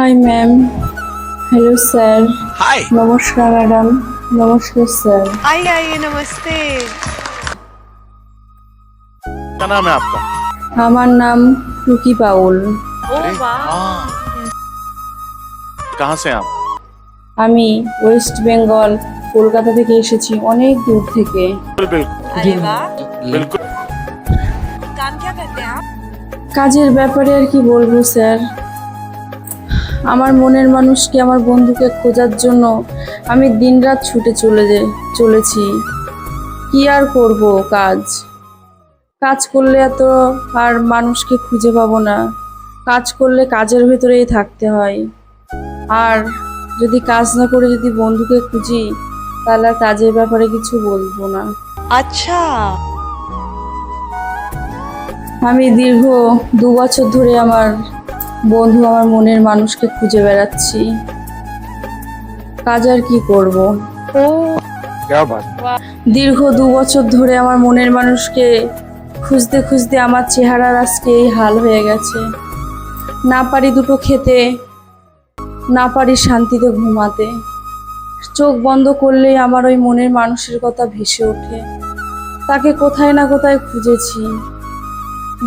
hi ma'am hello sir hi নমস্কার madam নমস্কার sir आइए आइए नमस्ते क्या नाम है आपका আমার নাম টুকি পাউল ओ वाह कहाँ से हैं आप আমি ওয়েস্ট বেঙ্গল কলকাতা থেকে এসেছি অনেক দূর থেকে बिल्कुल अरे वाह बिल्कुल काम क्या करते हैं आप কাজের ব্যাপারে আর কি বলবো স্যার আমার মনের মানুষকে আমার বন্ধুকে খোঁজার জন্য আমি দিনরাত ছুটে চলে যে চলেছি। কি আর করব কাজ? কাজ করলে এত আর মানুষকে খুঁজে পাবো না। কাজ করলে কাজের ভেতরেই থাকতে হয়। আর যদি কাজ না করে যদি বন্ধুকে খুঁজি তাহলে কাজের ব্যাপারে কিছু বলব না। আচ্ছা। আমি দীর্ঘ দু বছর ধরে আমার বন্ধু আমার মনের মানুষকে খুঁজে বেড়াচ্ছি। কাজ আর কি করব? দীর্ঘ দু বছর ধরে আমার মনের মানুষকে খুঁজতে খুঁজতে আমার চেহারার আজকে এই হাল হয়ে গেছে। না পারি দুটো খেতে না পারি শান্তিতে ঘুমাতে। চোখ বন্ধ করলেই আমার ওই মনের মানুষের কথা ভেসে ওঠে। তাকে কোথায় না কোথায় খুঁজেছি।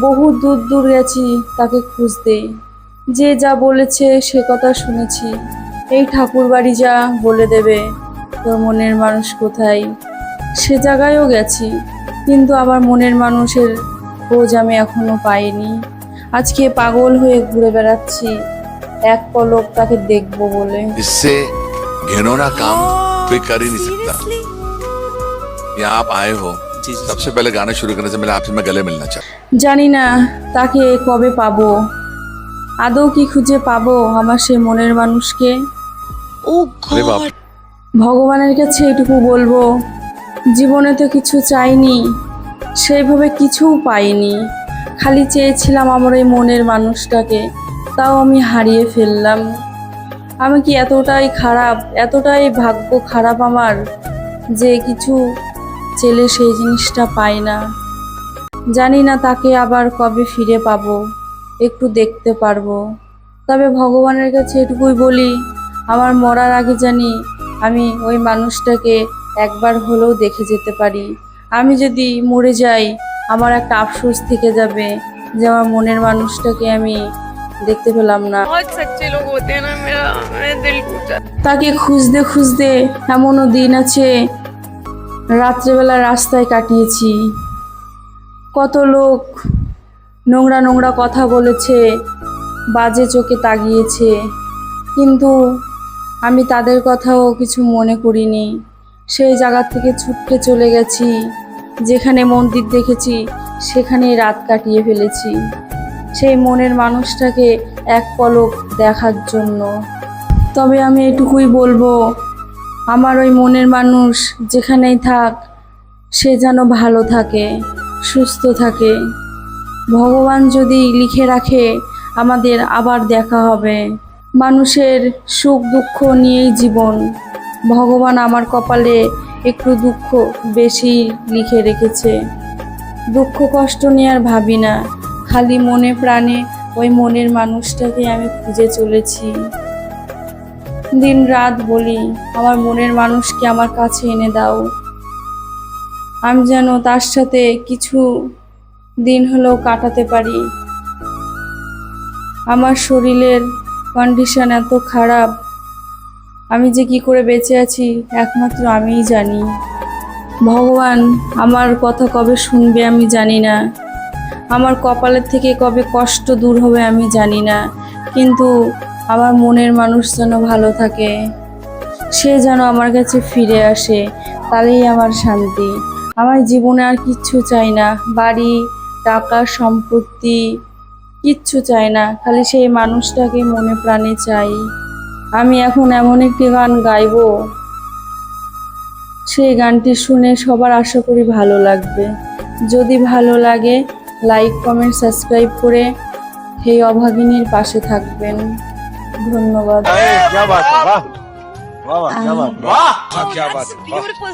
বহু দূর দূর গেছি তাকে খুঁজতে। যে যা বলেছে সে কথা শুনেছি এই ঠাকুর বাড়ি যা বলে দেবে তোর মনের মানুষ কোথায় সে জায়গায়ও গেছি কিন্তু আমার মনের মানুষের খোঁজ আমি এখনো পাইনি আজকে পাগল হয়ে ঘুরে বেড়াচ্ছি এক পলক তাকে দেখবো বলে इससे घिनौना काम कोई कर ही नहीं सकता सीरियसली यहाँ आप आए हो सबसे पहले गाना शुरू करने से पहले आपसे मैं गले मिलना चाहता জানি না তাকে কবে পাবো আদৌ কি খুঁজে পাবো আমার সেই মনের মানুষকে? ভগবানের কাছে এটুকু বলব জীবনে তো কিছু চাইনি সেইভাবে কিছু পাইনি। খালি চেয়েছিলাম আমার এই মনের মানুষটাকে তাও আমি হারিয়ে ফেললাম। আমি কি এতটাই খারাপ এতটাই ভাগ্য খারাপ আমার যে কিছু ছেলে সেই জিনিসটা পায় না? জানি না তাকে আবার কবে ফিরে পাবো। একটু দেখতে পারব। তবে ভগবানের কাছে এটুকুই বলি আমার মরার আগে জানি আমি ওই মানুষটাকে একবার হলেও দেখে যেতে পারি। আমি যদি মরে যাই আমার একটা আফসোস থেকে যাবে যে আমার মনের মানুষটাকে আমি দেখতে পেলাম না। তাকে খুঁজতে খুঁজতে এমনও দিন আছে রাত্রেবেলা রাস্তায় কাটিয়েছি। কত লোক নোংরা নোংরা কথা বলেছে, বাজে চোখে তাকিয়েছে। কিন্তু আমি তাদের কথাও কিছু মনে করিনি। সেই জায়গা থেকে ছুটতে চলে গেছি, যেখানে মন্দির দেখেছি, সেখানেই রাত কাটিয়ে ফেলেছি। সেই মনের মানুষটাকে এক পলক দেখার জন্য। তবে আমি এটুকুই বলব, আমার ওই মনের মানুষ যেখানেই থাক, সে যেন ভালো থাকে, সুস্থ থাকে। ভগবান যদি লিখে রাখে, আমাদের আবার দেখা হবে। মানুষের সুখ, দুঃখ নিয়েই জীবন। ভগবান আমার কপালে একটু দুঃখ বেশি লিখে রেখেছে। দুঃখ, কষ্ট নিয়ে আর ভাবি না। খালি মনে প্রাণে ওই মনের মানুষটাকে আমি খুঁজে চলেছি। দিন রাত বলি, আমার মনের মানুষকে আমার কাছে এনে দাও। আমি যেন তার সাথে কিছু দিন হলেও কাটাতে পারি। আমার শরীরের কন্ডিশন এত খারাপ। আমি যে কি করে বেঁচে আছি, একমাত্র আমিই জানি। ভগবান আমার কথা কবে শুনবে আমি জানি না। আমার কপালের থেকে কবে কষ্ট দূর হবে আমি জানি না। কিন্তু আমার মনের মানুষ যেন ভালো থাকে। সে যেন আমার কাছে ফিরে আসে, তাহলেই আমার শান্তি। আমার জীবনে আর কিচ্ছু চাই না। বাড়ি টাকা সম্পত্তি কিচ্ছু চাই না খালি সেই মানুষটাকে মনে প্রাণে চাই আমি এখন এমন একটি গান গাইবো সেই গানটি শুনে সবার আশা করি ভালো লাগবে যদি ভালো লাগে লাইক কমেন্ট সাবস্ক্রাইব করে সেই অভাগিনীর পাশে থাকবেন ধন্যবাদ क्या बात है वाह वाह वाह क्या बात वाह क्या बात है वाह। ब्यूटीफुल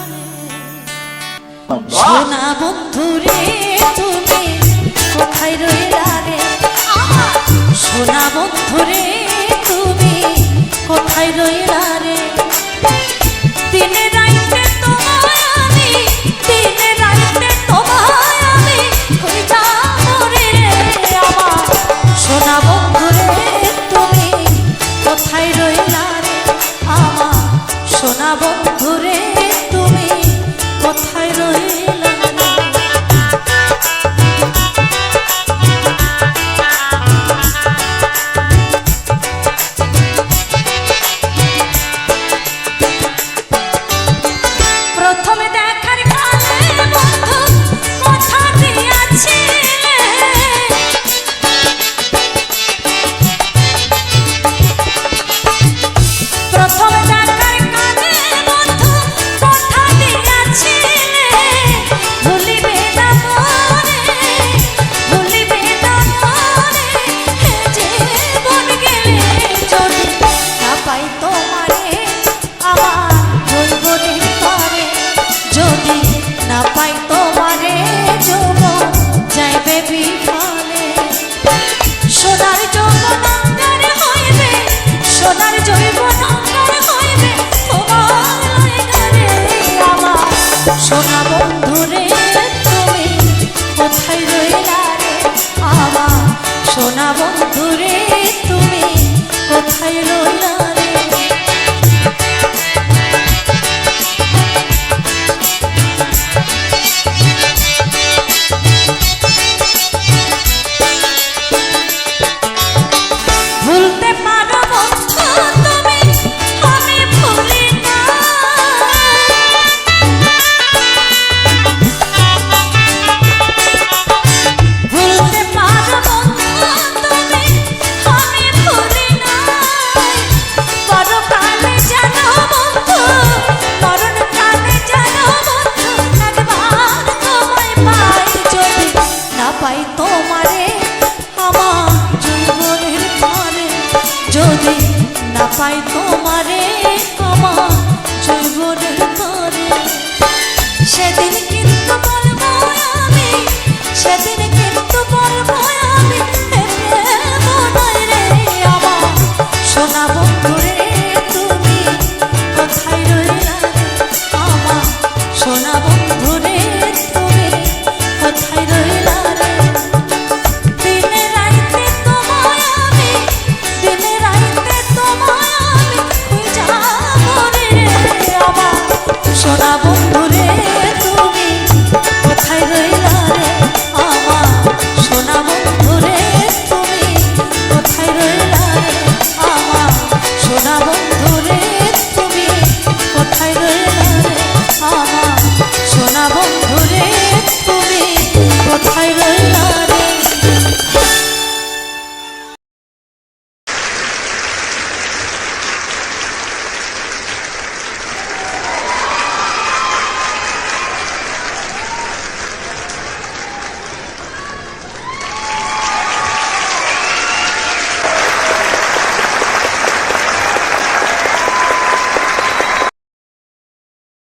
সোনা বন্ধু তুমি কোথায় রইলা রে? রে তুমি কোথায় রইলা